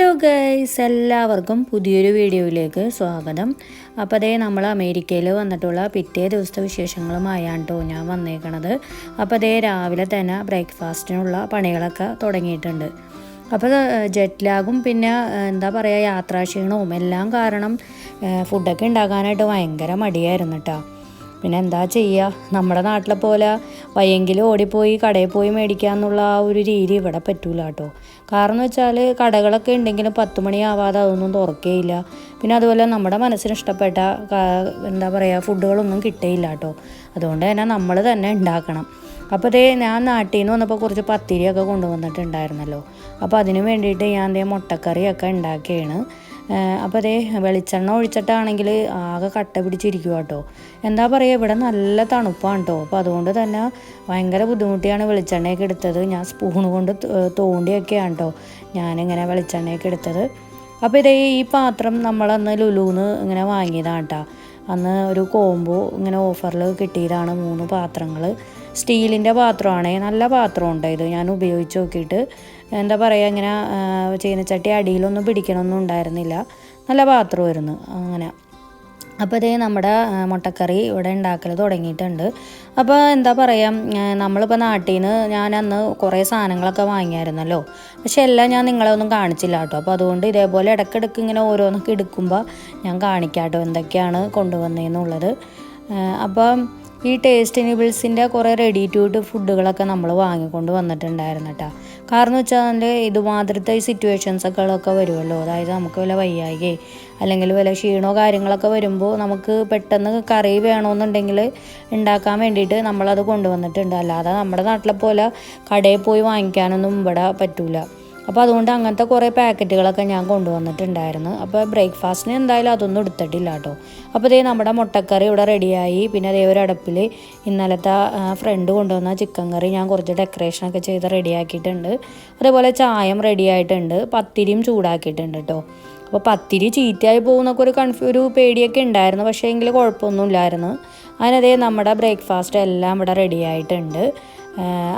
Hello guys എല്ലാവർക്കും പുതിയൊരു വീഡിയോയിലേക്ക് സ്വാഗതം. അപ്പോൾ അതേ നമ്മൾ അമേരിക്കയിൽ വന്നിട്ടുള്ള പിറ്റേ ദിവസത്തെ വിശേഷങ്ങളുമായാണ് കേട്ടോ ഞാൻ വന്നേക്കണത്. അപ്പോൾ അതേ രാവിലെ തന്നെ ബ്രേക്ക്ഫാസ്റ്റിനുള്ള പണികളൊക്കെ തുടങ്ങിയിട്ടുണ്ട്. അപ്പോൾ ജെറ്റ് ലാഗും പിന്നെ എന്താ പറയുക യാത്രാക്ഷീണവും എല്ലാം കാരണം ഫുഡൊക്കെ ഉണ്ടാക്കാനായിട്ട് ഭയങ്കര മടിയായിരുന്നു കേട്ടോ പിന്നെ എന്താ ചെയ്യുക നമ്മുടെ നാട്ടിലെ പോലെ വയ്യെങ്കിലും ഓടിപ്പോയി കടയിൽ പോയി മേടിക്കുക എന്നുള്ള ആ ഒരു രീതി ഇവിടെ പറ്റൂല കേട്ടോ. കാരണം വെച്ചാൽ കടകളൊക്കെ ഉണ്ടെങ്കിലും പത്ത് മണിയാവാതെ അതൊന്നും തുറക്കേയില്ല. പിന്നെ അതുപോലെ നമ്മുടെ മനസ്സിന് ഇഷ്ടപ്പെട്ട എന്താ പറയുക ഫുഡുകളൊന്നും കിട്ടേയില്ല കേട്ടോ. അതുകൊണ്ട് തന്നെ നമ്മൾ തന്നെ ഉണ്ടാക്കണം. അപ്പോൾ അതേ ഞാൻ നാട്ടിൽ നിന്ന് വന്നപ്പോൾ കുറച്ച് പത്തിരിയൊക്കെ കൊണ്ടുവന്നിട്ടുണ്ടായിരുന്നല്ലോ. അപ്പോൾ അതിന് വേണ്ടിയിട്ട് ഞാൻ ദേ മുട്ടക്കറിയൊക്കെ ഉണ്ടാക്കിയാണ്. അപ്പോൾ അതേ വെളിച്ചെണ്ണ ഒഴിച്ചിട്ടാണെങ്കിൽ ആകെ കട്ട പിടിച്ചിരിക്കുക കേട്ടോ എന്താ പറയുക ഇവിടെ നല്ല തണുപ്പാണ് കേട്ടോ അപ്പോൾ അതുകൊണ്ട് തന്നെ ഭയങ്കര ബുദ്ധിമുട്ടിയാണ് വെളിച്ചെണ്ണയൊക്കെ എടുത്തത്. ഞാൻ സ്പൂൺ കൊണ്ട് തോണ്ടിയൊക്കെയാണ് കേട്ടോ ഞാനിങ്ങനെ വെളിച്ചെണ്ണയൊക്കെ എടുത്തത്. അപ്പോൾ ഇതേ ഈ പാത്രം നമ്മളന്ന് ലുലുന്ന് ഇങ്ങനെ വാങ്ങിയതാണ് കേട്ടോ അന്ന് ഒരു കോംബോ ഇങ്ങനെ ഓഫറിൽ കിട്ടിയതാണ് മൂന്ന് പാത്രങ്ങൾ സ്റ്റീലിന്റെ പാത്രമാണേ നല്ല പാത്രമുണ്ട് ഇത്. ഞാൻ ഉപയോഗിച്ച് നോക്കിയിട്ട്. എന്താ പറയുക ഇങ്ങനെ ചീനച്ചട്ടി അടിയിലൊന്നും പിടിക്കണമൊന്നും ഉണ്ടായിരുന്നില്ല. നല്ല പാത്രമായിരുന്നു അങ്ങനെ. അപ്പോൾ ഇതേ നമ്മുടെ മുട്ടക്കറി ഇവിടെ ഉണ്ടാക്കൽ തുടങ്ങിയിട്ടുണ്ട്. അപ്പോൾ എന്താ പറയുക നമ്മളിപ്പോൾ നാട്ടിൽ നിന്ന് ഞാൻ അന്ന് കുറേ സാധനങ്ങളൊക്കെ വാങ്ങിയായിരുന്നല്ലോ. പക്ഷെ എല്ലാം ഞാൻ നിങ്ങളെ ഒന്നും കാണിച്ചില്ല കേട്ടോ. അപ്പോൾ അതുകൊണ്ട് ഇതേപോലെ ഇടയ്ക്കിടയ്ക്ക് ഇങ്ങനെ ഓരോന്നൊക്കെ എടുക്കുമ്പോൾ ഞാൻ കാണിക്കാം കേട്ടോ എന്തൊക്കെയാണ് കൊണ്ടുവന്നതെന്നുള്ളത് അപ്പം ഈ ടേസ്റ്റ് കുറേ റെഡി ടു ഇട്ട് ഫുഡുകളൊക്കെ നമ്മൾ വാങ്ങിക്കൊണ്ട് വന്നിട്ടുണ്ടായിരുന്നു കേട്ടോ. കാരണം വെച്ചാൽ ഇതുമാതിരത്തെ ഈ സിറ്റുവേഷൻസൊക്കെ വരുമല്ലോ അതായത് നമുക്ക് വല്ല വയ്യായികയെ അല്ലെങ്കിൽ വല്ല ക്ഷീണോ കാര്യങ്ങളൊക്കെ വരുമ്പോൾ നമുക്ക് പെട്ടെന്ന് കറി വേണമെന്നുണ്ടെങ്കിൽ ഉണ്ടാക്കാൻ വേണ്ടിയിട്ട് നമ്മളത് കൊണ്ടുവന്നിട്ടുണ്ട്. അല്ലാതെ നമ്മുടെ നാട്ടിലെ പോലെ കടയിൽ പോയി വാങ്ങിക്കാനൊന്നും ഇവിടെ പറ്റൂല. അപ്പോൾ അതുകൊണ്ട് അങ്ങനത്തെ കുറേ പാക്കറ്റുകളൊക്കെ ഞാൻ കൊണ്ടുവന്നിട്ടുണ്ടായിരുന്നു. അപ്പോൾ ബ്രേക്ക്ഫാസ്റ്റിന് എന്തായാലും അതൊന്നും എടുത്തിട്ടില്ല കേട്ടോ. അപ്പോൾ ഇതേ നമ്മുടെ മുട്ടക്കറി ഇവിടെ റെഡിയായി. പിന്നെ അതേ ഒരു അടപ്പിൽ ഇന്നലത്തെ ഫ്രണ്ട് കൊണ്ടുവന്ന ചിക്കൻ കറി ഞാൻ കുറച്ച് ഡെക്കറേഷനൊക്കെ ചെയ്ത് റെഡിയാക്കിയിട്ടുണ്ട്. അതേപോലെ ചായം റെഡിയായിട്ടുണ്ട്. പത്തിരിയും ചൂടാക്കിയിട്ടുണ്ട് കേട്ടോ. അപ്പോൾ പത്തിരി ചീത്തയായി പോകുന്നൊക്കെ ഒരു കൺഫ്യൂ ഒരു പേടിയൊക്കെ ഉണ്ടായിരുന്നു. പക്ഷേ എങ്കിൽ കുഴപ്പമൊന്നുമില്ലായിരുന്നു. അതിനതേ നമ്മുടെ ബ്രേക്ക്ഫാസ്റ്റ് എല്ലാം ഇവിടെ റെഡി ആയിട്ടുണ്ട്. ആഹ്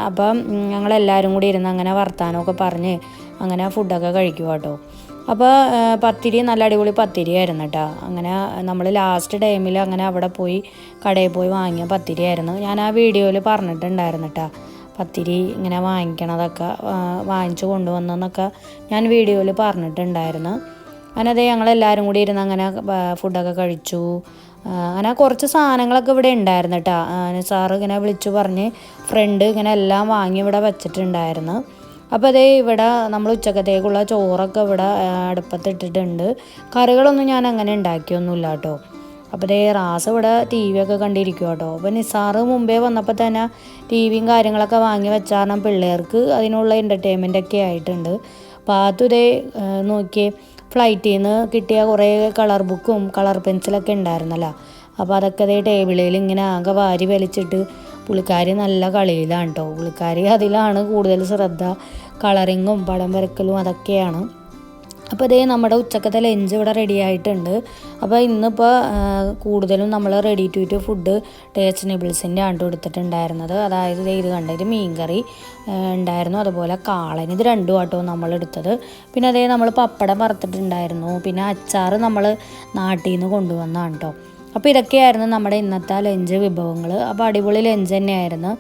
അപ്പം ഞങ്ങളെല്ലാവരും കൂടി ഇരുന്ന് അങ്ങനെ വർത്താനമൊക്കെ പറഞ്ഞ് അങ്ങനെ ഫുഡൊക്കെ കഴിക്കുക കേട്ടോ അപ്പോൾ പത്തിരി നല്ല അടിപൊളി പത്തിരി ആയിരുന്നു കേട്ടോ അങ്ങനെ നമ്മൾ ലാസ്റ്റ് ടൈമിൽ അങ്ങനെ അവിടെ പോയി കടയിൽ പോയി വാങ്ങിയ പത്തിരി ആയിരുന്നു ഞാൻ ആ വീഡിയോയിൽ പറഞ്ഞിട്ടുണ്ടായിരുന്നു കേട്ടോ പത്തിരി ഇങ്ങനെ വാങ്ങിക്കണതൊക്കെ വാങ്ങിച്ചു കൊണ്ടുവന്നെന്നൊക്കെ ഞാൻ വീഡിയോയിൽ പറഞ്ഞിട്ടുണ്ടായിരുന്നു. അങ്ങനെ അതേ ഞങ്ങളെല്ലാവരും കൂടി ഇരുന്ന് അങ്ങനെ ഫുഡൊക്കെ കഴിച്ചു. അങ്ങനെ കുറച്ച് സാധനങ്ങളൊക്കെ ഇവിടെ ഉണ്ടായിരുന്നു കേട്ടോ. സാറ് ഇങ്ങനെ വിളിച്ചു പറഞ്ഞ് ഫ്രണ്ട് ഇങ്ങനെ എല്ലാം വാങ്ങി ഇവിടെ വെച്ചിട്ടുണ്ടായിരുന്നു. അപ്പോൾ അതേ ഇവിടെ നമ്മൾ ഉച്ചക്കത്തേക്കുള്ള ചോറൊക്കെ ഇവിടെ അടുപ്പത്തിട്ടിട്ടുണ്ട്. കറികളൊന്നും ഞാൻ അങ്ങനെ ഉണ്ടാക്കിയൊന്നുമില്ല കേട്ടോ. അപ്പോൾ ദേ റാസ് ഇവിടെ ടി വി ഒക്കെ കണ്ടിരിക്കും കേട്ടോ. അപ്പോൾ നിസാറ് മുമ്പേ വന്നപ്പോൾ തന്നെ ടി വിയും കാര്യങ്ങളൊക്കെ വാങ്ങി വെച്ചാൽ പിള്ളേർക്ക് അതിനുള്ള എന്റർടൈൻമെന്റ് ഒക്കെ ആയിട്ടുണ്ട്. അപ്പോൾ ഇതേ നോക്കിയേ ഫ്ലൈറ്റിൽ നിന്ന് കിട്ടിയ കുറേ കളർ ബുക്കും കളർ പെൻസിലൊക്കെ ഉണ്ടായിരുന്നല്ലോ. അപ്പോൾ അതൊക്കെ അതേ ടേബിളിൽ ഇങ്ങനെ ആകെ വാരി വലിച്ചിട്ട് പുള്ളിക്കാരി നല്ല കളിയിലാണ് കേട്ടോ പുള്ളിക്കാരി അതിലാണ് കൂടുതൽ ശ്രദ്ധ കളറിങ്ങും പടം വരക്കലും അതൊക്കെയാണ്. അപ്പോൾ ഇതേ നമ്മുടെ ഉച്ചക്കത്തെ ലഞ്ച് ഇവിടെ റെഡി ആയിട്ടുണ്ട്. അപ്പോൾ ഇന്നിപ്പോൾ കൂടുതലും നമ്മൾ ready to eat food taste നിബിൾസിന്റെ ആണ് എടുത്തിട്ടുണ്ടായിരുന്നത്. അതായത് ഇത് കണ്ട ഇത് മീൻകറി ഉണ്ടായിരുന്നു. അതുപോലെ കാളൻ ഇത് രണ്ടും ആട്ടോ നമ്മൾ എടുത്തത്. പിന്നെ അതേ നമ്മൾ പപ്പടം വറുത്തിട്ടുണ്ടായിരുന്നു. പിന്നെ അച്ചാർ നമ്മൾ നാട്ടിൽ നിന്ന് കൊണ്ടുവന്നതാണ് കേട്ടോ അപ്പോൾ ഇതൊക്കെയായിരുന്നു നമ്മുടെ ഇന്നത്തെ ലഞ്ച് വിഭവങ്ങൾ അപ്പോൾ അടിപൊളി ലഞ്ച് തന്നെയായിരുന്നു.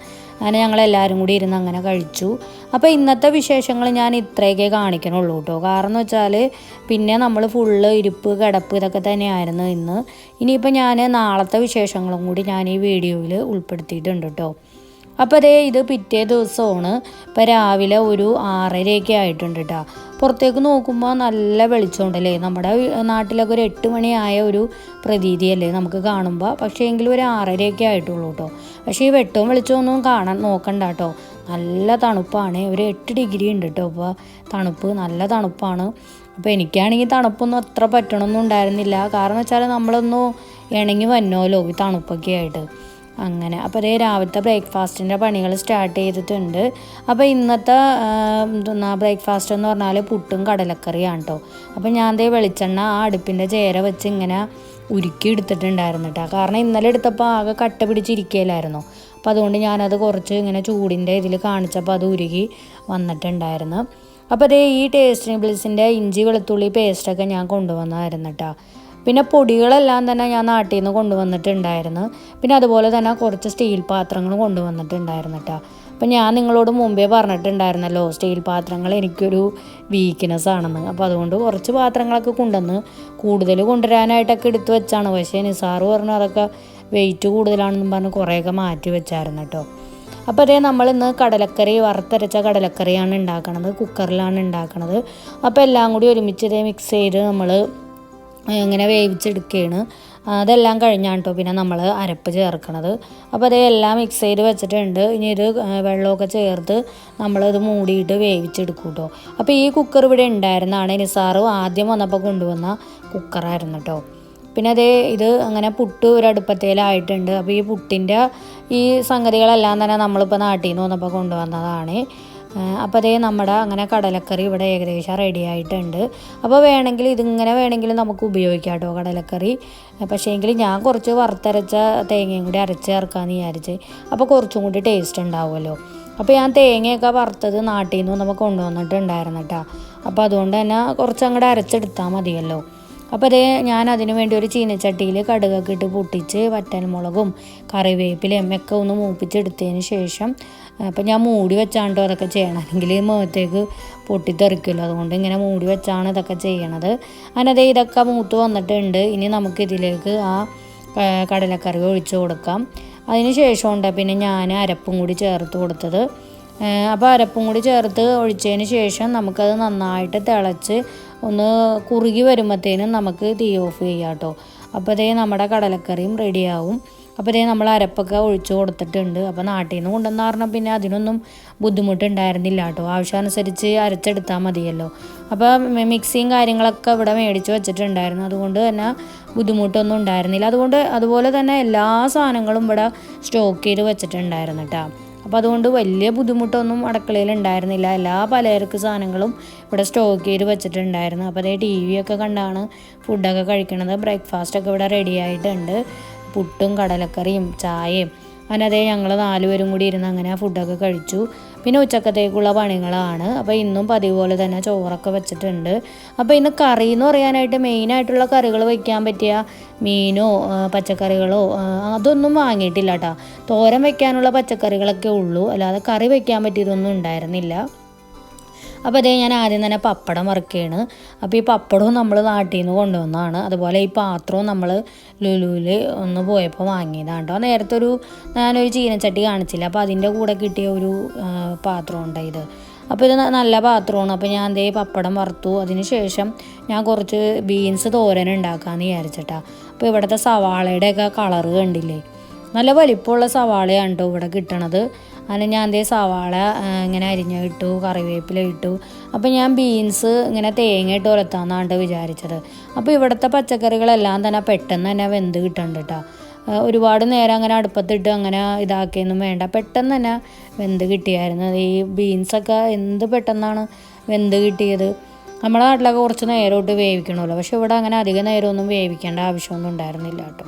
അങ്ങനെ ഞങ്ങൾ എല്ലാവരും കൂടി ഇരുന്ന് അങ്ങനെ കഴിച്ചു. അപ്പോൾ ഇന്നത്തെ വിശേഷങ്ങൾ ഞാൻ ഇത്രയൊക്കെ കാണിക്കണുള്ളൂ കേട്ടോ. കാരണം എന്ന് വെച്ചാൽ പിന്നെ നമ്മൾ ഫുള്ള് ഇരിപ്പ് കിടപ്പ് ഇതൊക്കെ തന്നെയായിരുന്നു ഇന്ന്. ഇനിയിപ്പോൾ ഞാൻ നാളത്തെ വിശേഷങ്ങളും കൂടി ഞാൻ ഈ വീഡിയോയിൽ ഉൾപ്പെടുത്തിയിട്ടുണ്ട് കേട്ടോ. അപ്പോൾ അതേ ഇത് പിറ്റേ ദിവസമാണ്. ഇപ്പോൾ രാവിലെ ഒരു ആറരയൊക്കെ ആയിട്ടുണ്ട് കേട്ടോ. പുറത്തേക്ക് നോക്കുമ്പോൾ നല്ല വെളിച്ചമുണ്ടല്ലേ? നമ്മുടെ നാട്ടിലൊക്കെ ഒരു എട്ട് മണിയായ ഒരു പ്രതീതിയല്ലേ നമുക്ക് കാണുമ്പോൾ പക്ഷേ എങ്കിലും ഒരു ആറരയൊക്കെ ആയിട്ടുള്ളൂ കേട്ടോ പക്ഷേ ഈ വെട്ടവും വെളിച്ചമൊന്നും കാണാൻ നോക്കണ്ട കേട്ടോ നല്ല തണുപ്പാണ്. ഒരു എട്ട് ഡിഗ്രി ഉണ്ട് കേട്ടോ ഇപ്പോൾ തണുപ്പ് നല്ല തണുപ്പാണ്. അപ്പോൾ എനിക്കാണെങ്കിൽ തണുപ്പൊന്നും അത്ര പറ്റണമൊന്നും ഉണ്ടായിരുന്നില്ല. കാരണം വെച്ചാൽ നമ്മളൊന്നും ഇണങ്ങി വന്നോലോ ഈ തണുപ്പൊക്കെ ആയിട്ട്. അങ്ങനെ. അപ്പോൾ അതേ രാവിലത്തെ ബ്രേക്ക്ഫാസ്റ്റിന്റെ പണികൾ സ്റ്റാർട്ട് ചെയ്തിട്ടുണ്ട്. അപ്പോൾ ഇന്നത്തെ എന്താ ബ്രേക്ക്ഫാസ്റ്റ് എന്ന് പറഞ്ഞാൽ പുട്ടും കടലക്കറിയാണ് കേട്ടോ അപ്പോൾ ഞാൻ ദേ വെളിച്ചെണ്ണ ആ അടുപ്പിന്റെ ചേര വെച്ച് ഇങ്ങനെ ഉരുക്കി എടുത്തിട്ടുണ്ടായിരുന്നു കേട്ടോ കാരണം ഇന്നലെ എടുത്തപ്പോൾ ആകെ കട്ട പിടിച്ചിരിക്കുകയില്ലായിരുന്നു അപ്പോൾ അതുകൊണ്ട് ഞാനത് കുറച്ച് ഇങ്ങനെ ചൂടിന്റെ ഇതിൽ കാണിച്ചപ്പോൾ അത് ഉരുകി വന്നിട്ടുണ്ടായിരുന്നു. അപ്പോൾ അതേ ഈ ടേസ്റ്റിനിബിൾസിന്റെ ഇഞ്ചി വെളുത്തുള്ളി പേസ്റ്റൊക്കെ ഞാൻ കൊണ്ടുവന്നായിരുന്നു കേട്ടോ പിന്നെ പൊടികളെല്ലാം തന്നെ ഞാൻ നാട്ടിൽ നിന്ന് കൊണ്ടുവന്നിട്ടുണ്ടായിരുന്നു. പിന്നെ അതുപോലെ തന്നെ കുറച്ച് സ്റ്റീൽ പാത്രങ്ങൾ കൊണ്ടുവന്നിട്ടുണ്ടായിരുന്നു കേട്ടോ അപ്പം ഞാൻ നിങ്ങളോട് മുമ്പേ പറഞ്ഞിട്ടുണ്ടായിരുന്നല്ലോ സ്റ്റീൽ പാത്രങ്ങൾ എനിക്കൊരു വീക്ക്നെസ് ആണെന്ന്. അപ്പോൾ അതുകൊണ്ട് കുറച്ച് പാത്രങ്ങളൊക്കെ കൊണ്ടുവന്ന് കൂടുതൽ കൊണ്ടുവരാനായിട്ടൊക്കെ എടുത്തു വെച്ചാണ്. പക്ഷേ നിസാറ് പറഞ്ഞു അതൊക്കെ വെയിറ്റ് കൂടുതലാണെന്നും പറഞ്ഞ് കുറേയൊക്കെ മാറ്റി വെച്ചായിരുന്നു കേട്ടോ അപ്പോൾ അതേ നമ്മൾ ഇന്ന് കടലക്കറി വറുത്തരച്ച കടലക്കറിയാണ് ഉണ്ടാക്കണത് കുക്കറിലാണ് ഉണ്ടാക്കണത്. അപ്പോൾ എല്ലാം കൂടി ഒരുമിച്ച് ഇതേ മിക്സ് ചെയ്ത് നമ്മൾ ഇങ്ങനെ വേവിച്ചെടുക്കുകയാണ് അതെല്ലാം കഴിഞ്ഞാണ് കേട്ടോ പിന്നെ നമ്മൾ അരപ്പ് ചേർക്കണത്. അപ്പോൾ അത് എല്ലാം മിക്സ് ചെയ്ത് വെച്ചിട്ടുണ്ട്. ഇനി ഇത് വെള്ളമൊക്കെ ചേർത്ത് നമ്മളിത് മൂടിയിട്ട് വേവിച്ചെടുക്കും കേട്ടോ അപ്പോൾ ഈ കുക്കർ ഇവിടെ ഉണ്ടായിരുന്നതാണ് നിസാറ് ആദ്യം വന്നപ്പോൾ കൊണ്ടുവന്ന കുക്കറായിരുന്നു കേട്ടോ പിന്നെ അതേ ഇത് അങ്ങനെ പുട്ട് ഒരു അടുപ്പത്തേലായിട്ടുണ്ട്. അപ്പോൾ ഈ പുട്ടിന്റെ ഈ സംഗതികളെല്ലാം തന്നെ നമ്മളിപ്പോൾ നാട്ടിൽ നിന്ന് വന്നപ്പോൾ കൊണ്ടുവന്നതാണ്. അപ്പോൾ അതേ നമ്മുടെ അങ്ങനെ കടലക്കറി ഇവിടെ ഏകദേശം റെഡി ആയിട്ടുണ്ട്. അപ്പോൾ വേണമെങ്കിൽ ഇതിങ്ങനെ വേണമെങ്കിൽ നമുക്ക് ഉപയോഗിക്കാം കേട്ടോ കടലക്കറി. പക്ഷേ എങ്കിൽ ഞാൻ കുറച്ച് വറുത്തരച്ച തേങ്ങയും കൂടി അരച്ച് ചേർക്കാമെന്ന് വിചാരിച്ച്. അപ്പോൾ കുറച്ചും കൂടി ടേസ്റ്റ് ഉണ്ടാവുമല്ലോ. അപ്പോൾ ഞാൻ തേങ്ങയൊക്കെ വറുത്തത് നാട്ടിൽ നിന്ന് നമുക്ക് കൊണ്ടുവന്നിട്ടുണ്ടായിരുന്നു കേട്ടോ അപ്പോൾ അതുകൊണ്ട് തന്നെ കുറച്ച് അങ്ങോട്ട് അരച്ചെടുത്താൽ മതിയല്ലോ. അപ്പോൾ അത് ഞാൻ അതിന് വേണ്ടി ഒരു ചീനച്ചട്ടിയിൽ കടുകൊക്കെ ഇട്ട് പൊട്ടിച്ച് വറ്റൽമുളകും കറിവേപ്പിലയും ഒക്കെ ഒന്ന് മൂപ്പിച്ചെടുത്തതിന് ശേഷം അപ്പം ഞാൻ മൂടി വെച്ചാണ്ടോ അതൊക്കെ ചെയ്യണം അല്ലെങ്കിൽ മുഖത്തേക്ക് പൊട്ടിത്തെറിക്കുമല്ലോ അതുകൊണ്ട് ഇങ്ങനെ മൂടി വെച്ചാണ് ഇതൊക്കെ ചെയ്യണത്. അതിനതേ ഇതൊക്കെ മൂത്ത് വന്നിട്ടുണ്ട്. ഇനി നമുക്കിതിലേക്ക് ആ കടലക്കറി ഒഴിച്ചു കൊടുക്കാം. അതിന് ശേഷം ഉണ്ട് പിന്നെ ഞാൻ അരപ്പും കൂടി ചേർത്ത് കൊടുത്തത്. അപ്പോൾ അരപ്പും കൂടി ചേർത്ത് ഒഴിച്ചതിന് ശേഷം നമുക്കത് നന്നായിട്ട് തിളച്ച് ഒന്ന് കുറുകി വരുമ്പോഴത്തേനും നമുക്ക് തീ ഓഫ് ചെയ്യാം കേട്ടോ അപ്പോൾ അതേ നമ്മുടെ കടലക്കറിയും റെഡിയാവും. അപ്പോൾ അതേ നമ്മൾ അരപ്പൊക്കെ ഒഴിച്ചു കൊടുത്തിട്ടുണ്ട്. അപ്പോൾ നാട്ടിൽ നിന്ന് കൊണ്ടുവന്ന കാരണം പിന്നെ അതിനൊന്നും ബുദ്ധിമുട്ടുണ്ടായിരുന്നില്ല കേട്ടോ ആവശ്യാനുസരിച്ച് അരച്ചെടുത്താൽ മതിയല്ലോ. അപ്പോൾ മിക്സിയും കാര്യങ്ങളൊക്കെ ഇവിടെ മേടിച്ച് വെച്ചിട്ടുണ്ടായിരുന്നു. അതുകൊണ്ട് തന്നെ ബുദ്ധിമുട്ടൊന്നും ഉണ്ടായിരുന്നില്ല. അതുകൊണ്ട് അതുപോലെ തന്നെ എല്ലാ സാധനങ്ങളും ഇവിടെ സ്റ്റോക്ക് ചെയ്ത് വെച്ചിട്ടുണ്ടായിരുന്നു കേട്ടോ. അപ്പോൾ അതുകൊണ്ട് വലിയ ബുദ്ധിമുട്ടൊന്നും അടുക്കളയിൽ ഉണ്ടായിരുന്നില്ല. എല്ലാ പലചരക്ക് സാധനങ്ങളും ഇവിടെ സ്റ്റോക്ക് ചെയ്ത് വെച്ചിട്ടുണ്ടായിരുന്നു. അപ്പോൾ അതേ ടി വി ഒക്കെ കണ്ടാണ് ഫുഡൊക്കെ കഴിക്കണത്. ബ്രേക്ക്ഫാസ്റ്റൊക്കെ ഇവിടെ റെഡി ആയിട്ടുണ്ട്. പുട്ടും കടലക്കറിയും ചായയും. അങ്ങനെ അതേ ഞങ്ങൾ നാലുപേരും കൂടി ഇരുന്ന് അങ്ങനെ ആ ഫുഡൊക്കെ കഴിച്ചു. പിന്നെ ഉച്ചക്കത്തേക്കുള്ള പണികളാണ്. അപ്പോൾ ഇന്നും പതിവ് പോലെ തന്നെ ചോറൊക്കെ വെച്ചിട്ടുണ്ട്. അപ്പോൾ ഇന്ന് കറി എന്ന് പറയാനായിട്ട് മെയിനായിട്ടുള്ള കറികൾ വയ്ക്കാൻ പറ്റിയ മീനോ പച്ചക്കറികളോ അതൊന്നും വാങ്ങിയിട്ടില്ല കേട്ടോ തോരൻ വയ്ക്കാനുള്ള പച്ചക്കറികളൊക്കെ ഉള്ളൂ. അല്ലാതെ കറി വയ്ക്കാൻ പറ്റിയതൊന്നും ഉണ്ടായിരുന്നില്ല. അപ്പോൾ അതേ ഞാൻ ആദ്യം തന്നെ പപ്പടം വറുക്കുകയാണ് അപ്പോൾ ഈ പപ്പടവും നമ്മൾ നാട്ടിൽ നിന്ന് കൊണ്ടുവന്നതാണ്. അതുപോലെ ഈ പാത്രവും നമ്മൾ ലുലുവിൽ ഒന്ന് പോയപ്പോൾ വാങ്ങിയതാണ് കേട്ടോ നേരത്തെ ഒരു ഞാനൊരു ചീനച്ചട്ടി കാണിച്ചില്ല. അപ്പോൾ അതിന്റെ കൂടെ കിട്ടിയ ഒരു പാത്രം ഉണ്ടായത് അപ്പോൾ ഇത് നല്ല പാത്രമാണ് അപ്പോൾ ഞാൻ എന്തേ പപ്പടം വറുത്തു. അതിന് ശേഷം ഞാൻ കുറച്ച് ബീൻസ് തോരൻ ഉണ്ടാക്കാമെന്ന് വിചാരിച്ചിട്ടാണ് അപ്പോൾ ഇവിടുത്തെ സവാളയുടെയൊക്കെ കളറ് കണ്ടില്ലേ? നല്ല വലിപ്പമുള്ള സവാളയാണ് കേട്ടോ ഇവിടെ കിട്ടണത്. അങ്ങനെ ഞാൻ അതേ സവാള ഇങ്ങനെ അരിഞ്ഞ ഇട്ടു കറിവേപ്പില ഇട്ടു. അപ്പോൾ ഞാൻ ബീൻസ് ഇങ്ങനെ തേങ്ങ ഇട്ട് ഉലത്താന്നാണ്ട് വിചാരിച്ചത്. അപ്പോൾ ഇവിടുത്തെ പച്ചക്കറികളെല്ലാം തന്നെ പെട്ടെന്ന് തന്നെ വെന്ത് കിട്ടുന്നുണ്ട് കേട്ടോ ഒരുപാട് നേരം അങ്ങനെ അടുപ്പത്തിട്ട് അങ്ങനെ ഇതാക്കിയൊന്നും വേണ്ട. പെട്ടെന്ന് തന്നെ വെന്ത് കിട്ടിയായിരുന്നു. ഈ ബീൻസൊക്കെ എന്ത് പെട്ടെന്നാണ് വെന്ത് കിട്ടിയത്? നമ്മുടെ നാട്ടിലൊക്കെ കുറച്ച് നേരമോട്ട് വേവിക്കണമല്ലോ. പക്ഷേ ഇവിടെ അങ്ങനെ അധിക നേരമൊന്നും വേവിക്കേണ്ട ആവശ്യമൊന്നും ഉണ്ടായിരുന്നില്ല കേട്ടോ.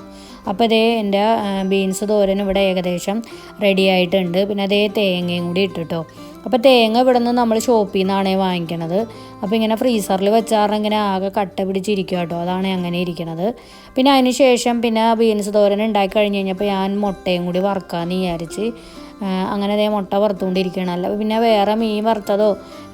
അപ്പോൾ ഇതേ എന്റെ ബീൻസ് തോരൻ ഇവിടെ ഏകദേശം റെഡി ആയിട്ടുണ്ട്. പിന്നെ അതേ തേങ്ങയും കൂടി ഇട്ടിട്ടോ. അപ്പോൾ തേങ്ങ ഇവിടെ നിന്ന് നമ്മൾ ഷോപ്പിൽ നിന്നാണ് വാങ്ങിക്കണത്. അപ്പോൾ ഇങ്ങനെ ഫ്രീസറിൽ വെച്ചാറിന് ഇങ്ങനെ ആകെ കട്ട പിടിച്ചിരിക്കും കേട്ടോ. അതാണ് അങ്ങനെ ഇരിക്കണത്. പിന്നെ അതിന് ശേഷം പിന്നെ ബീൻസ് തോരൻ ഉണ്ടാക്കി കഴിഞ്ഞ് കഴിഞ്ഞപ്പോൾ ഞാൻ മുട്ടയും കൂടി വറുക്കാമെന്ന് വിചാരിച്ച് അങ്ങനെ അതേ മുട്ട വറുത്തുകൊണ്ടിരിക്കണമല്ലോ പിന്നെ വേറെ മീൻ വറുത്തതോ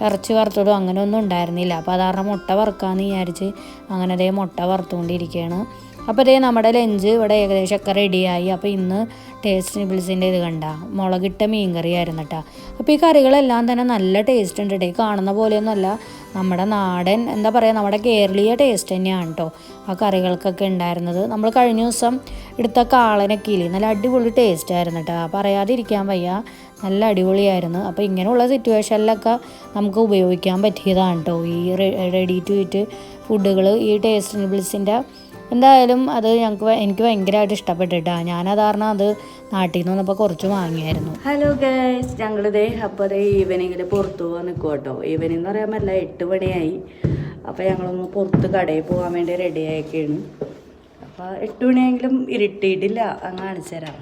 ഇറച്ചി വറുത്തതോ അങ്ങനെ ഒന്നും ഉണ്ടായിരുന്നില്ല അപ്പോൾ അതാരണം മുട്ട വറുക്കാമെന്ന് വിചാരിച്ച് അങ്ങനെ അതേ മുട്ട വറുത്തുകൊണ്ടിരിക്കുകയാണ്. അപ്പോൾ ഇതേ നമ്മുടെ ലഞ്ച് ഇവിടെ ഏകദേശം ഒക്കെ റെഡിയായി അപ്പോൾ ഇന്ന് ടേസ്റ്റ് നിബിൾസിന്റെ ഇത് കണ്ട. മുളകിട്ട മീൻ കറി ആയിരുന്നു കേട്ടോ അപ്പോൾ ഈ കറികളെല്ലാം തന്നെ നല്ല ടേസ്റ്റ് ഉണ്ട് കേട്ടോ ഈ കാണുന്ന പോലെയൊന്നുമല്ല. നമ്മുടെ നാടൻ എന്താ പറയുക നമ്മുടെ കേരളീയ ടേസ്റ്റ് തന്നെയാണ് കേട്ടോ ആ കറികൾക്കൊക്കെ ഉണ്ടായിരുന്നത്. നമ്മൾ കഴിഞ്ഞ ദിവസം എടുത്ത കാളനൊക്കെ ഇല്ലേ നല്ല അടിപൊളി ടേസ്റ്റ് ആയിരുന്നു കേട്ടോ പറയാതിരിക്കാൻ വയ്യ. നല്ല അടിപൊളിയായിരുന്നു. അപ്പോൾ ഇങ്ങനെയുള്ള സിറ്റുവേഷനിലൊക്കെ നമുക്ക് ഉപയോഗിക്കാൻ പറ്റിയതാണ് കേട്ടോ ഈ റെഡി ടു ഈറ്റ് ഫുഡുകൾ ഈ ടേസ്റ്റ് നിബിൾസിന്റെ എന്തായാലും അത് ഞങ്ങൾക്ക് എനിക്ക് ഭയങ്കരമായിട്ട് ഇഷ്ടപ്പെട്ടിട്ടാണ് ഞാനത് അത് നാട്ടിൽ നിന്ന് വന്നപ്പോൾ കുറച്ച് വാങ്ങിയായിരുന്നു. ഹലോ ഗൈസ് ഞങ്ങളിതേ അപ്പോൾ അതേ ഈവനിങ്ങിൽ പുറത്തു പോകാൻ നിൽക്കും കേട്ടോ ഈവനിങ് എന്ന് പറയാൻ എട്ട് മണിയായി. അപ്പോൾ ഞങ്ങളൊന്ന് പുറത്ത് കടയിൽ പോകാൻ വേണ്ടി റെഡി ആയിക്കാണ്. അപ്പോൾ എട്ട് മണിയെങ്കിലും ഇരുട്ടിയിട്ടില്ല അങ്ങ് കാണിച്ചു തരാം.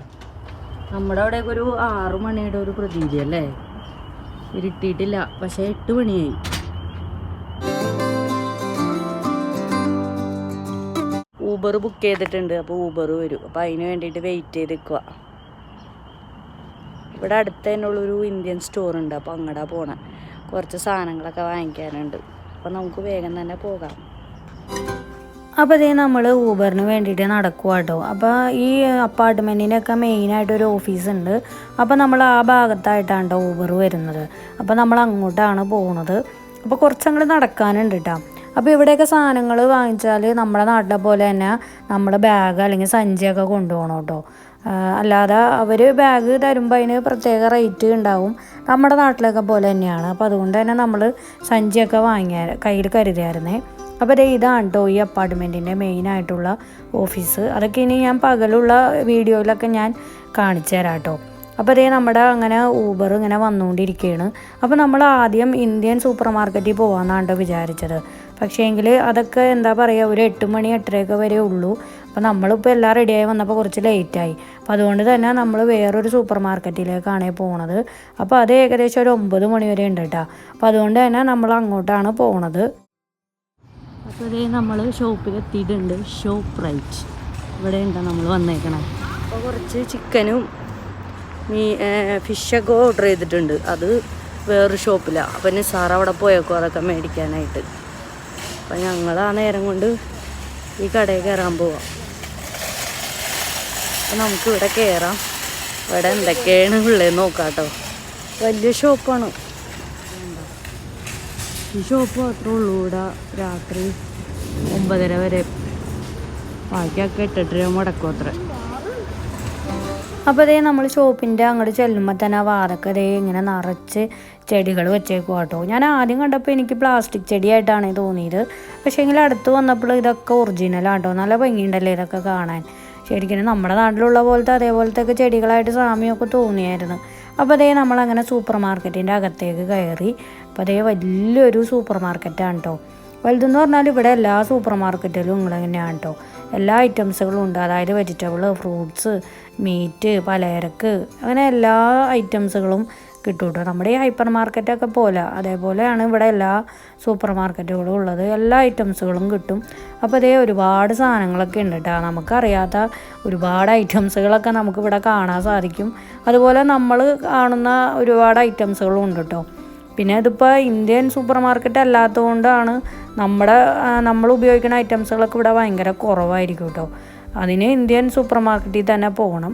നമ്മുടെ അവിടെയൊക്കെ ഒരു ആറ് മണിയുടെ ഒരു പ്രതീതി അല്ലേ? ഇരുട്ടിയിട്ടില്ല പക്ഷേ എട്ട് മണിയായി. ഊബർ ബുക്ക് ചെയ്തിട്ടുണ്ട്. അപ്പോൾ ഊബർ വരും. അപ്പോൾ അതിന് വേണ്ടിയിട്ട് വെയിറ്റ് ചെയ്ത് നിൽക്കുക ഇവിടെ അടുത്ത് തന്നെ ഉള്ളൊരു ഇന്ത്യൻ സ്റ്റോർ ഉണ്ട്. അപ്പോൾ അങ്ങടാ പോണേ. കുറച്ച് സാധനങ്ങളൊക്കെ വാങ്ങിക്കാനുണ്ട്. അപ്പോൾ നമുക്ക് വേഗം തന്നെ പോകാം. അപ്പോൾ ഇതേ നമ്മൾ ഊബറിന് വേണ്ടിയിട്ട് നടക്കുക കേട്ടോ അപ്പോൾ ഈ അപ്പാർട്ട്മെന്റിനൊക്കെ മെയിനായിട്ട് ഒരു ഓഫീസ് ഉണ്ട്. അപ്പോൾ നമ്മൾ ആ ഭാഗത്തായിട്ടാണ് കേട്ടോ ഊബർ വരുന്നത്. അപ്പോൾ നമ്മൾ അങ്ങോട്ടാണ് പോകുന്നത് അപ്പോൾ കുറച്ചങ്ങോട്ട് നടക്കാനുണ്ട് കേട്ടോ അപ്പോൾ ഇവിടെയൊക്കെ സാധനങ്ങൾ വാങ്ങിച്ചാൽ നമ്മുടെ നാട്ടിലെ പോലെ തന്നെ നമ്മൾ ബാഗ് അല്ലെങ്കിൽ സഞ്ചിയൊക്കെ കൊണ്ടുപോകണം കേട്ടോ. അല്ലാതെ അവർ ബാഗ് തരുമ്പോൾ അതിന് പ്രത്യേക റേറ്റ് ഉണ്ടാവും. നമ്മുടെ നാട്ടിലൊക്കെ പോലെ തന്നെയാണ്. അപ്പോൾ അതുകൊണ്ട് തന്നെ നമ്മൾ സഞ്ചിയൊക്കെ വാങ്ങിയ കയ്യിൽ കരുതിയായിരുന്നേ. അപ്പോൾ ദേ ഇതാണ് കേട്ടോ ഈ അപ്പാർട്ട്മെന്റിന്റെ മെയിനായിട്ടുള്ള ഓഫീസ് അതൊക്കെ ഇനി ഞാൻ പകലുള്ള വീഡിയോയിലൊക്കെ ഞാൻ കാണിച്ചു തരാം കേട്ടോ അപ്പോൾ അതേ നമ്മുടെ അങ്ങനെ ഊബർ ഇങ്ങനെ വന്നുകൊണ്ടിരിക്കുകയാണ് അപ്പോൾ നമ്മൾ ആദ്യം ഇന്ത്യൻ സൂപ്പർ മാർക്കറ്റിൽ പോകാമെന്നാണ് വിചാരിച്ചത്. പക്ഷേ എങ്കിൽ അതൊക്കെ എന്താ പറയുക ഒരു എട്ട് മണി എട്ടരയൊക്കെ വരെ ഉള്ളൂ. അപ്പോൾ നമ്മളിപ്പോൾ എല്ലാം റെഡിയായി വന്നപ്പോൾ കുറച്ച് ലേറ്റായി അപ്പോൾ അതുകൊണ്ട് തന്നെ നമ്മൾ വേറൊരു സൂപ്പർ മാർക്കറ്റിലേക്കാണ് പോണത്. അപ്പോൾ അത് ഏകദേശം ഒരു ഒമ്പത് മണി വരെ ഉണ്ട് കേട്ടോ അപ്പോൾ അതുകൊണ്ട് തന്നെ നമ്മൾ അങ്ങോട്ടാണ് പോണത്. അപ്പോൾ ഇതേ നമ്മൾ ഷോപ്പിൽ എത്തിയിട്ടുണ്ട്. ഷോപ്പ് റൈറ്റ് ഇവിടെ ഉണ്ടോ നമ്മൾ വന്നേക്കണേ? അപ്പോൾ കുറച്ച് ചിക്കനും മീ ഫിഷൊക്കെ ഓർഡർ ചെയ്തിട്ടുണ്ട്. അത് വേറൊരു ഷോപ്പിലാണ് അപ്പം നിസാർ അവിടെ പോയേക്കോ. അതൊക്കെ മേടിക്കാനായിട്ട്. അപ്പം ഞങ്ങൾ ആ നേരം കൊണ്ട് ഈ കടയിൽ കയറാൻ പോവാം. അപ്പം നമുക്ക് ഇവിടെ കയറാം. ഇവിടെ എന്തൊക്കെയാണ് ഉള്ളത് നോക്കാം കേട്ടോ വലിയ ഷോപ്പാണ്. ഈ ഷോപ്പ് മാത്രമേ ഉള്ളൂ ഇവിടെ രാത്രി ഒമ്പതര വരെ. ബാക്കിയൊക്കെ എട്ടെട്ടര മുടക്കും അത്ര. അപ്പോൾ അതേ നമ്മൾ ഷോപ്പിന്റെ അങ്ങോട്ട് ചെല്ലുമ്പോൾ തന്നെ ആ വാതൊക്കെ അതേ ഇങ്ങനെ നിറച്ച് ചെടികൾ വെച്ചേക്കും കേട്ടോ ഞാൻ ആദ്യം കണ്ടപ്പോൾ എനിക്ക് പ്ലാസ്റ്റിക് ചെടിയായിട്ടാണ് തോന്നിയത്. പക്ഷേ എങ്കിൽ അടുത്ത് വന്നപ്പോൾ ഇതൊക്കെ ഒറിജിനലാട്ടോ നല്ല ഭംഗിയുണ്ടല്ലേ ഇതൊക്കെ കാണാൻ. ശരിക്കും നമ്മുടെ നാട്ടിലുള്ള പോലത്തെ അതേപോലത്തെ ചെടികളായിട്ട് സാമ്യമൊക്കെ തോന്നിയായിരുന്നു. അപ്പോൾ അതേ നമ്മളങ്ങനെ സൂപ്പർ മാർക്കറ്റിന്റെ അകത്തേക്ക് കയറി. അപ്പോൾ അതേ വലിയൊരു സൂപ്പർ മാർക്കറ്റാണ് കേട്ടോ വലുതെന്ന് പറഞ്ഞാൽ ഇവിടെ എല്ലാ സൂപ്പർ മാർക്കറ്റിലും ഇങ്ങനെ തന്നെയാണ് കേട്ടോ എല്ലാ ഐറ്റംസുകളും ഉണ്ട്. അതായത് വെജിറ്റബിൾ ഫ്രൂട്ട്സ് മീറ്റ് പലചരക്ക് അങ്ങനെ എല്ലാ ഐറ്റംസുകളും കിട്ടും കേട്ടോ നമ്മുടെ ഈ ഹൈപ്പർ മാർക്കറ്റൊക്കെ പോലെ. അതേപോലെയാണ് ഇവിടെ എല്ലാ സൂപ്പർ മാർക്കറ്റുകളും ഉള്ളത്. എല്ലാ ഐറ്റംസുകളും കിട്ടും. അപ്പോൾ അതേ ഒരുപാട് സാധനങ്ങളൊക്കെ ഉണ്ട് കേട്ടോ നമുക്കറിയാത്ത ഒരുപാട് ഐറ്റംസുകളൊക്കെ നമുക്ക് ഇവിടെ കാണാൻ സാധിക്കും. അതുപോലെ നമ്മൾ കാണുന്ന ഒരുപാട് ഐറ്റംസുകളും ഉണ്ട് കേട്ടോ പിന്നെ ഇതിപ്പോൾ ഇന്ത്യൻ സൂപ്പർ മാർക്കറ്റ് അല്ലാത്തതുകൊണ്ടാണ് നമ്മുടെ നമ്മൾ ഉപയോഗിക്കുന്ന ഐറ്റംസുകളൊക്കെ ഇവിടെ ഭയങ്കര കുറവായിരിക്കും കേട്ടോ അതിന് ഇന്ത്യൻ സൂപ്പർ മാർക്കറ്റിൽ തന്നെ പോകണം.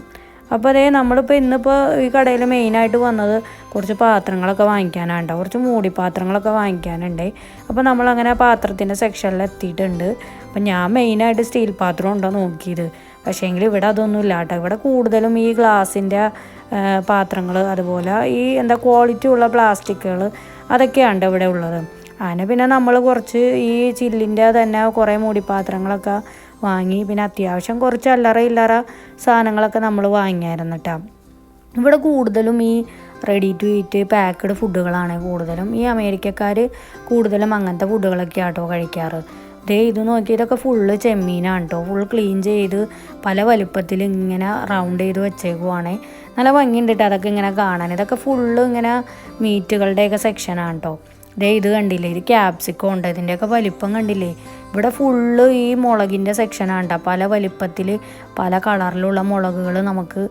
അപ്പോൾ അതേ നമ്മളിപ്പോൾ ഇന്നിപ്പോൾ ഈ കടയിൽ മെയിനായിട്ട് വന്നത് കുറച്ച് പാത്രങ്ങളൊക്കെ വാങ്ങിക്കാനാണ് കേട്ടോ കുറച്ച് മൂടി പാത്രങ്ങളൊക്കെ വാങ്ങിക്കാനുണ്ട്. അപ്പോൾ നമ്മളങ്ങനെ പാത്രത്തിന്റെ സെക്ഷനിൽ എത്തിയിട്ടുണ്ട്. അപ്പോൾ ഞാൻ മെയിനായിട്ട് സ്റ്റീൽ പാത്രം ഉണ്ടോ നോക്കിയത്. പക്ഷേങ്കിൽ ഇവിടെ അതൊന്നും ഇല്ല കേട്ടോ ഇവിടെ കൂടുതലും ഈ ഗ്ലാസിന്റെ പാത്രങ്ങൾ അതുപോലെ ഈ എന്താ ക്വാളിറ്റി ഉള്ള പ്ലാസ്റ്റിക്കുകൾ അതൊക്കെയാണ് ഇവിടെ ഉള്ളത്. അതിന് പിന്നെ നമ്മൾ കുറച്ച് ഈ ചില്ലിന്റെ തന്നെ കുറേ മൂടിപ്പാത്രങ്ങളൊക്കെ വാങ്ങി. പിന്നെ അത്യാവശ്യം കുറച്ച് അല്ലറ ഇല്ലറ സാധനങ്ങളൊക്കെ നമ്മൾ വാങ്ങിയായിരുന്നു കേട്ടോ ഇവിടെ കൂടുതലും ഈ റെഡി ടു ഈറ്റ് പാക്ക്ഡ് ഫുഡുകളാണ് കൂടുതലും. ഈ അമേരിക്കക്കാർ കൂടുതലും അങ്ങനത്തെ ഫുഡുകളൊക്കെ ആട്ടോ കഴിക്കാറ്. ദേ ഇത് നോക്കി ഇതൊക്കെ ഫുള്ള് ചെമ്മീനാണ് കേട്ടോ ഫുൾ ക്ലീൻ ചെയ്ത് പല വലുപ്പത്തിൽ ഇങ്ങനെ റൗണ്ട് ചെയ്ത് വെച്ചേക്കുവാണ്. നല്ല ഭംഗിയുണ്ട് കേട്ടോ അതൊക്കെ ഇങ്ങനെ കാണാൻ. ഇതൊക്കെ ഫുള്ള് ഇങ്ങനെ മീറ്റുകളുടെയൊക്കെ സെക്ഷനാണ് കേട്ടോ ദേ ഇത് കണ്ടില്ലേ? ഇത് ക്യാപ്സിക്കോ ഉണ്ട്. ഇതിന്റെയൊക്കെ വലിപ്പം കണ്ടില്ലേ? ഇവിടെ ഫുള്ള് ഈ മുളകിന്റെ സെക്ഷനാണ് കേട്ടോ പല വലിപ്പത്തിൽ പല കളറിലുള്ള മുളകുകൾ നമുക്ക്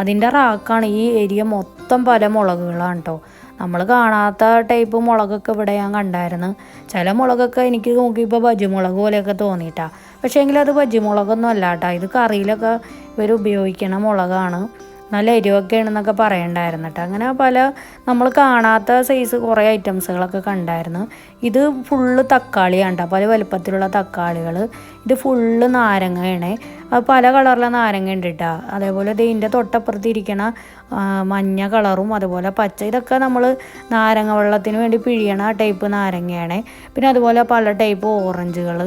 അതിന്റെ റാക്കാണ് ഈ ഏരിയ മൊത്തം പല മുളകുകളാണ് കേട്ടോ നമ്മൾ കാണാത്ത ടൈപ്പ് മുളകൊക്കെ ഇവിടെ ഞാൻ കണ്ടായിരുന്നു. ചില മുളകൊക്കെ എനിക്ക് നോക്കിയപ്പോൾ ബജിമുളക് പോലെയൊക്കെ തോന്നിയിട്ടാണ് പക്ഷേ എങ്കിൽ അത് ബജിമുളകൊന്നും അല്ല കേട്ടോ ഇത് കറിയിലൊക്കെ ഇവർ ഉപയോഗിക്കണ മുളകാണ്. നല്ല എരിവൊക്കെ ആണെന്നൊക്കെ പറയണ്ടായിരുന്നു കേട്ടോ. അങ്ങനെ പല നമ്മൾ കാണാത്ത സൈസ് കുറേ ഐറ്റംസുകളൊക്കെ കണ്ടായിരുന്നു. ഇത് ഫുള്ള് തക്കാളിയാണ് കേട്ടോ. പല വലുപ്പത്തിലുള്ള തക്കാളികൾ. ഇത് ഫുള്ള് നാരങ്ങയാണ്. അത് പല കളറിലെ നാരങ്ങ ഉണ്ട് കേട്ടോ. അതേപോലെ ഇതിന്റെ തൊട്ടപ്പുറത്ത് ഇരിക്കണ ആ, മഞ്ഞ കളറും അതുപോലെ പച്ച. ഇതൊക്കെ നമ്മൾ നാരങ്ങ വെള്ളത്തിന് വേണ്ടി പിഴിയണ ടൈപ്പ് നാരങ്ങയാണ്. പിന്നെ അതുപോലെ പല ടൈപ്പ് ഓറഞ്ചുകൾ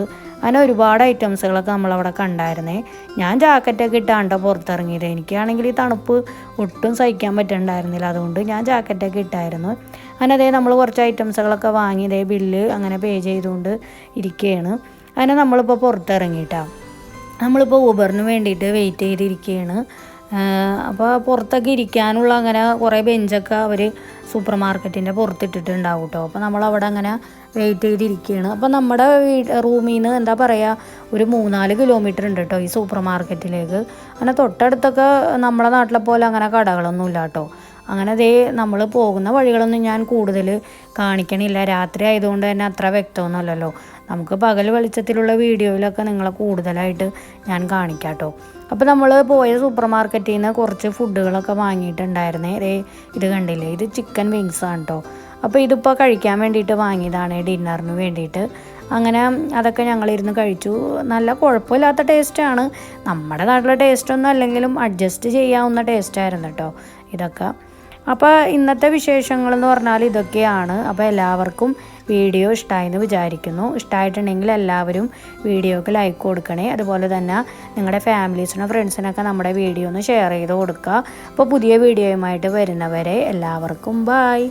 അങ്ങനെ ഒരുപാട് ഐറ്റംസുകളൊക്കെ നമ്മളവിടെ കണ്ടായിരുന്നേ. ഞാൻ ജാക്കറ്റൊക്കെ ഇട്ടാണ്ടോ പുറത്തിറങ്ങിയത്. എനിക്കാണെങ്കിൽ ഈ തണുപ്പ് ഒട്ടും സഹിക്കാൻ പറ്റണ്ടായിരുന്നില്ല. അതുകൊണ്ട് ഞാൻ ജാക്കറ്റൊക്കെ ഇട്ടായിരുന്നു. അങ്ങനെ അതേ നമ്മൾ കുറച്ച് ഐറ്റംസുകളൊക്കെ വാങ്ങി ഇതേ ബില്ല് അങ്ങനെ പേ ചെയ്തുകൊണ്ട് ഇരിക്കുകയാണ് അങ്ങനെ നമ്മളിപ്പോൾ പുറത്തിറങ്ങിയിട്ടാണ് നമ്മളിപ്പോൾ ഊബറിന് വേണ്ടിയിട്ട് വെയിറ്റ് ചെയ്തിരിക്കുകയാണ് അപ്പോൾ പുറത്തൊക്കെ ഇരിക്കാനുള്ള അങ്ങനെ കുറേ ബെഞ്ചൊക്കെ അവർ സൂപ്പർ മാർക്കറ്റിന്റെ പുറത്തിട്ടിട്ടുണ്ടാവും കേട്ടോ അപ്പോൾ നമ്മൾ അവിടെ അങ്ങനെ വെയിറ്റ് ചെയ്തിരിക്കുകയാണ് അപ്പോൾ നമ്മുടെ റൂമിൽ നിന്ന് എന്താ പറയുക ഒരു മൂന്നാൽ കിലോമീറ്റർ ഉണ്ട് കേട്ടോ ഈ സൂപ്പർ മാർക്കറ്റിലേക്ക് അങ്ങനെ തൊട്ടടുത്തൊക്കെ നമ്മുടെ നാട്ടിലെ പോലെ അങ്ങനെ കടകളൊന്നും ഇല്ല കേട്ടോ അങ്ങനെ അതേ നമ്മൾ പോകുന്ന വഴികളൊന്നും ഞാൻ കൂടുതൽ കാണിക്കണില്ല. രാത്രി ആയതുകൊണ്ട് തന്നെ അത്ര വ്യക്തമൊന്നുമല്ലല്ലോ. നമുക്ക് പകൽ വെളിച്ചത്തിലുള്ള വീഡിയോയിലൊക്കെ നിങ്ങളെ കൂടുതലായിട്ട് ഞാൻ കാണിക്കാം കേട്ടോ അപ്പോൾ നമ്മൾ പോയ സൂപ്പർ മാർക്കറ്റിൽ നിന്ന് കുറച്ച് ഫുഡുകളൊക്കെ വാങ്ങിയിട്ടുണ്ടായിരുന്നേ. ഇത് കണ്ടില്ലേ? ഇത് ചിക്കൻ വിങ്സ് ആണ് കേട്ടോ അപ്പോൾ ഇതിപ്പോൾ കഴിക്കാൻ വേണ്ടിയിട്ട് വാങ്ങിയതാണ് ഡിന്നറിന് വേണ്ടിയിട്ട്. അങ്ങനെ അതൊക്കെ ഞങ്ങളിരുന്ന് കഴിച്ചു. നല്ല കുഴപ്പമില്ലാത്ത ടേസ്റ്റാണ് നമ്മുടെ നാട്ടിലെ ടേസ്റ്റൊന്നും അല്ലെങ്കിലും അഡ്ജസ്റ്റ് ചെയ്യാവുന്ന ടേസ്റ്റായിരുന്നു കേട്ടോ ഇതൊക്കെ. അപ്പോൾ ഇന്നത്തെ വിശേഷങ്ങൾ എന്ന് പറഞ്ഞാൽ ഇതൊക്കെയാണ്. അപ്പോൾ എല്ലാവർക്കും വീഡിയോ ഇഷ്ടമായെന്ന് വിചാരിക്കുന്നു. ഇഷ്ടമായിട്ടുണ്ടെങ്കിൽ എല്ലാവരും വീഡിയോക്ക് ലൈക്ക് കൊടുക്കണേ. അതുപോലെ തന്നെ നിങ്ങളുടെ ഫാമിലീസിനും ഫ്രണ്ട്സിനൊക്കെ നമ്മുടെ വീഡിയോ ഒന്ന് ഷെയർ ചെയ്ത് കൊടുക്കുക. അപ്പോൾ പുതിയ വീഡിയോയുമായിട്ട് വരുന്നവരെ എല്ലാവർക്കും ബായ്